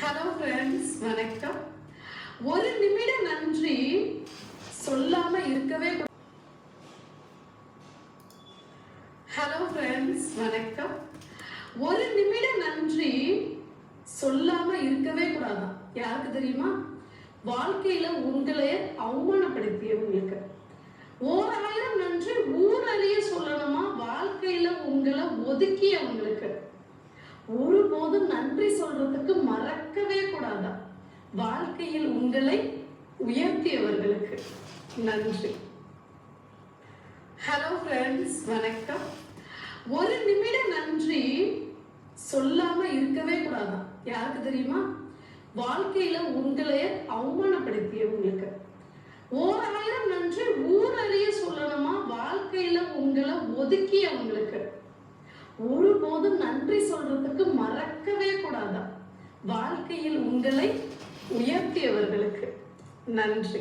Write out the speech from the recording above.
Hello friends வணக்கம். ஒரு நிமிட நன்றி சொல்லாம இருக்கவே ஹலோ ஃப்ரெண்ட்ஸ் வணக்கம். ஒரு நிமிட நன்றி சொல்லாம இருக்கவே கூடாதாம் யாருக்கு தெரியுமா? வாழ்க்கையில உங்களை அவமானப்படுத்தியவங்களுக்கு. ஓராயிரம் நன்றி ஊரறிய சொல்லணுமா? வாழ்க்கையில உங்களை ஒதுக்கியவங்களுக்கு ஒருபோதும் நன்றி சொல்றதுக்கு மறக்கவே கூடாதா வாழ்க்கையில் உங்களை உயர்த்தியவர்களுக்கு நன்றி. ஹலோ ஃப்ரெண்ட்ஸ் வணக்கம். ஒரு நிமிட நன்றி சொல்லாம இருக்கவே கூடாதாம் யாருக்கு தெரியுமா? வாழ்க்கையில உங்களை அவமானப்படுத்தியவங்களுக்கு. ஓராயிரம் நன்றி ஊரறிய சொல்லணுமா? வாழ்க்கையில உங்களை ஒதுக்கியவங்களுக்கு. ஒருபோதும் நன்றி சொல்றதுக்கு மறக்கவே கூடாதான் வாழ்க்கையில் உங்களை உயர்த்தியவர்களுக்கு நன்றி.